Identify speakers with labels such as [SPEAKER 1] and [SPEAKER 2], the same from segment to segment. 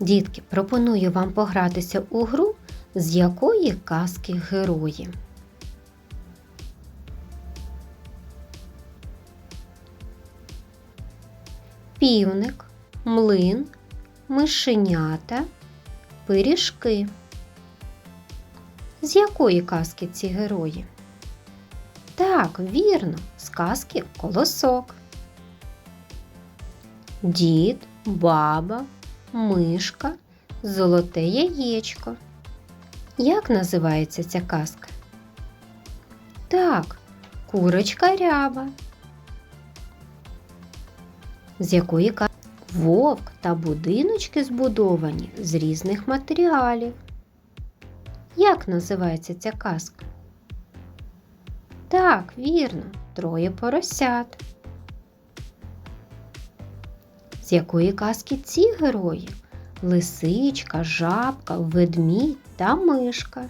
[SPEAKER 1] Дітки, пропоную вам погратися у гру, з якої казки герої. Півник, млин, мишенята, пиріжки. З якої казки ці герої? Так, вірно, з казки колосок. Дід, баба, мишка, золоте яєчко. Як називається ця казка? Так, курочка ряба. З якої казки? Вовк та будиночки збудовані з різних матеріалів. Як називається ця казка? Так, вірно, троє поросят. З якої казки ці герої? Лисичка, жабка, ведмідь та мишка.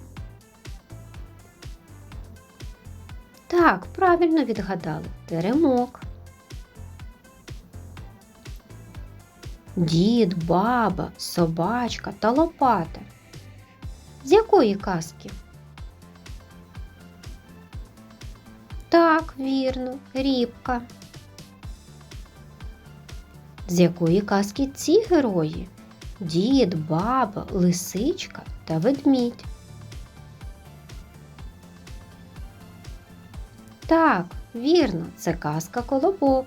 [SPEAKER 1] Так, правильно відгадали теремок. Дід, баба, собачка та лопата. З якої казки? Так, вірно, рібка. З якої казки ці герої? Дід, баба, лисичка та ведмідь. Так, вірно, це казка колобок.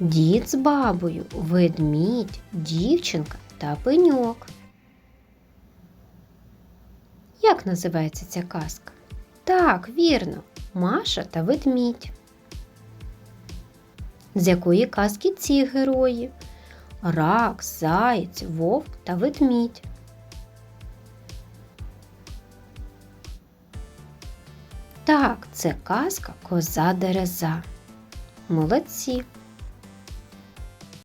[SPEAKER 1] Дід з бабою, ведмідь, дівчинка та пеньок. Як називається ця казка? Так, вірно, Маша та ведмідь. З якої казки ці герої? Рак, заєць, вовк та ведмідь. Так, це казка коза дереза. Молодці.